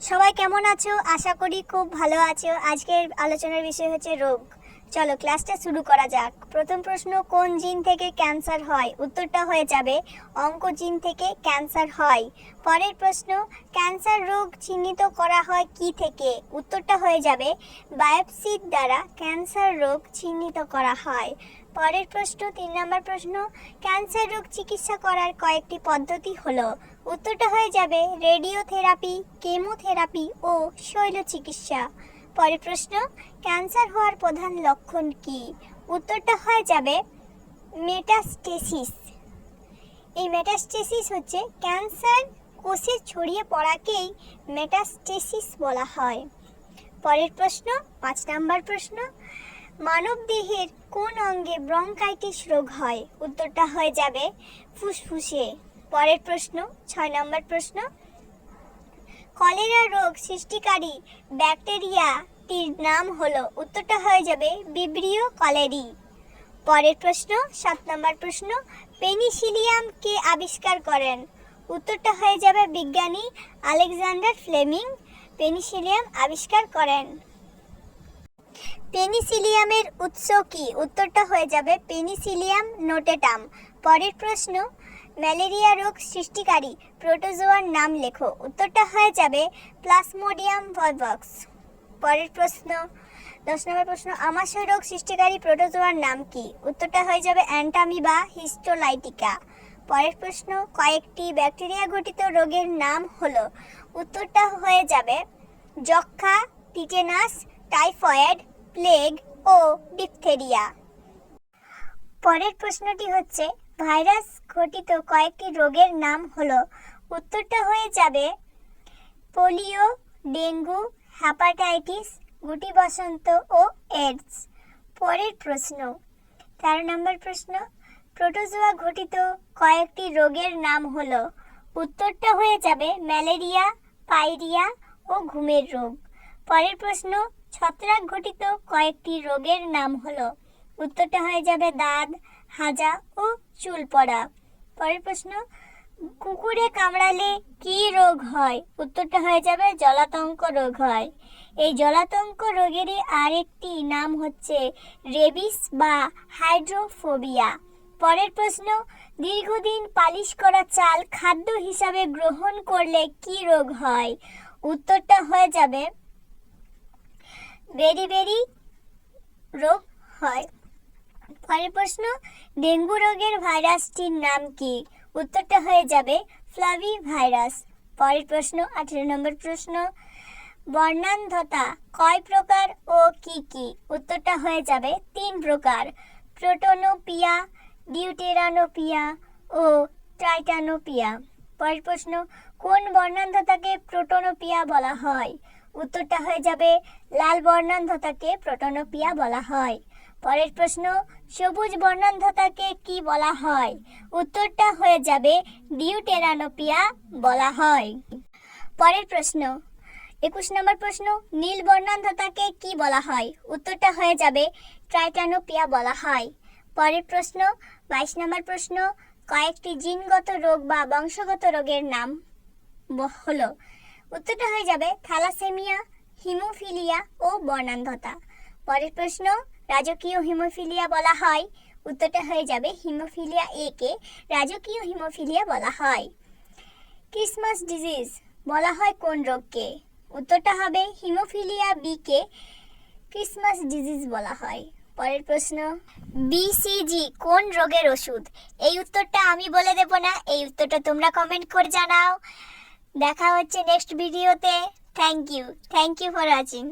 সবাই কেমন আছো? আশা করি খুব ভালো আছো। আজকের আলোচনার বিষয় হচ্ছে রোগ। চলো ক্লাসটা শুরু করা যাক। প্রথম প্রশ্ন, কোন জিন থেকে ক্যান্সার হয়? উত্তরটা হয়ে যাবে, অঙ্ক জিন থেকে ক্যান্সার হয়। পরের প্রশ্ন, ক্যান্সার রোগ চিহ্নিত করা হয় কি থেকে? উত্তরটা হয়ে যাবে, বায়োপসির দ্বারা ক্যান্সার রোগ চিহ্নিত করা হয়। পরের প্রশ্ন, তিন নম্বর প্রশ্ন, ক্যান্সার রোগ চিকিৎসা করার কয়েকটি পদ্ধতি হলো। উত্তরটা হয়ে যাবে, রেডিওথেরাপি, কেমোথেরাপি ও শৈল চিকিৎসা পরের প্রশ্ন, ক্যান্সার হওয়ার প্রধান লক্ষণ কি? উত্তরটা হয়ে যাবে মেটাস্টেসিস। এই মেটাস্টেসিস হচ্ছে ক্যান্সার কোষে ছড়িয়ে পড়াকেই মেটাস্টেসিস বলা হয়। পরের প্রশ্ন, পাঁচ নাম্বার প্রশ্ন মানব দেহের কোন অঙ্গে ব্রঙ্কাইটিস রোগ হয়? উত্তরটা হয়ে যাবে ফুসফুসে। পরের প্রশ্ন, ছয় নম্বর প্রশ্ন কলেরা রোগ সৃষ্টিকারী ব্যাকটেরিয়াটির নাম হলো, উত্তরটা হয়ে যাবে বিব্রিও কলেরি। পরের প্রশ্ন, সাত নম্বর প্রশ্ন, পেনিসিলিয়াম কে আবিষ্কার করেন? উত্তরটা হয়ে যাবে বিজ্ঞানী আলেকজান্ডার ফ্লেমিং, পেনিসিলিয়াম আবিষ্কার করেন। পেনিসিলিয়ামের উৎস কি? উত্তরটা হয়ে যাবে পেনিসিলিয়াম নোটেটাম। পরের প্রশ্ন ম্যালেরিয়া রোগ সৃষ্টিকারী প্রোটোজোয়ার নাম লেখো। উত্তরটা হয়ে যাবে প্লাসমোডিয়াম ভয়বক্স পরের প্রশ্ন, দশ নম্বর প্রশ্ন, আমাশয় রোগ সৃষ্টিকারী প্রোটোজোয়ার নাম কি? উত্তরটা হয়ে যাবে অ্যান্টামিবা হিস্টোলাইটিকা। পরের প্রশ্ন, কয়েকটি ব্যাকটেরিয়া ঘটিত রোগের নাম হলো। উত্তরটা হয়ে যাবে যক্ষা টিটেনাস, টাইফয়েড, প্লেগ ও ডিপথেরিয়া। পরের প্রশ্নটি হচ্ছে ভাইরাস ঘটিত কয়েকটি রোগের নাম হলো, উত্তরটা হয়ে যাবে পোলিও, ডেঙ্গু হ্যাপাটাইটিস গুটি বসন্ত ও এডস। পরের প্রশ্ন, তেরো নম্বর প্রশ্ন, প্রোটোজোয়া ঘটিত কয়েকটি রোগের নাম হলো, উত্তরটা হয়ে যাবে ম্যালেরিয়া, পাইরিয়া ও ঘুমের রোগ। পরের প্রশ্ন, ছত্রাক ঘটিত কয়েকটি রোগের নাম হলো, উত্তরটা হয়ে যাবে দাঁত হাজা ও চুল পড়া। পরের প্রশ্ন, কুকুরে কামড়ালে কি রোগ হয়? উত্তরটা হয়ে যাবে, জলাতঙ্ক রোগ হয়। এই জলাতঙ্ক রোগেরই আরেকটি নাম হচ্ছে রেবিস বা হাইড্রোফোবিয়া। পরের প্রশ্ন, দীর্ঘদিন পালিশ করা চাল খাদ্য হিসাবে গ্রহণ করলে কি রোগ হয়? উত্তরটা হয়ে যাবে, বেরি বেরি রোগ হয়। পরের প্রশ্ন, ডেঙ্গু রোগের ভাইরাসটির নাম কি? উত্তরটা হয়ে যাবে, ফ্লাভি ভাইরাস। পরের প্রশ্ন, আঠেরো নম্বর প্রশ্ন, বর্ণান্ধতা কয় প্রকার ও কি কি? উত্তরটা হয়ে যাবে, তিন প্রকার। প্রোটোনোপিয়া, ডিউটেরানোপিয়া ও ট্রাইটানোপিয়া। পরের প্রশ্ন, কোন বর্ণান্ধতাকে প্রোটোনোপিয়া বলা হয়? উত্তরটা হয়ে যাবে, লাল বর্ণান্ধতাকে প্রোটোনোপিয়া বলা হয়। পরের প্রশ্ন, সবুজ বর্ণান্ধতাকে কি বলা হয়? উত্তরটা হয়ে যাবে, ডিউটেরানোপিয়া বলা হয়। পরের প্রশ্ন, একুশ নম্বর প্রশ্ন, নীল বর্ণান্ধতাকে কি বলা হয়? উত্তরটা হয়ে যাবে, ট্রাইটানোপিয়া বলা হয়। পরের প্রশ্ন, বাইশ নম্বর প্রশ্ন, কয়েকটি জিনগত রোগ বা বংশগত রোগের নাম হলো। উত্তরটা হয়ে যাবে, থ্যালাসেমিয়া, হিমোফিলিয়া ও বর্ণান্ধতা। পরের প্রশ্ন রাজকীয় হিমোফিলিয়া বলা হয়। উত্তরটা হয়ে যাবে হিমোফিলিয়া এ কে রাজকীয় হিমোফিলিয়া বলা হয়। ক্রিসমাস ডিজিজ বলা হয় কোন রোগকে? উত্তরটা হবে হিমোফিলিয়া বি কে ক্রিসমাস ডিজিজ বলা হয়। পরের প্রশ্ন বিসিজি কোন রোগের ওষুধ? এই উত্তরটা আমি বলে দেব না, এই উত্তরটা তোমরা কমেন্ট করে জানাও। দেখা হচ্ছে নেক্সট ভিডিওতে thank you thank you for watching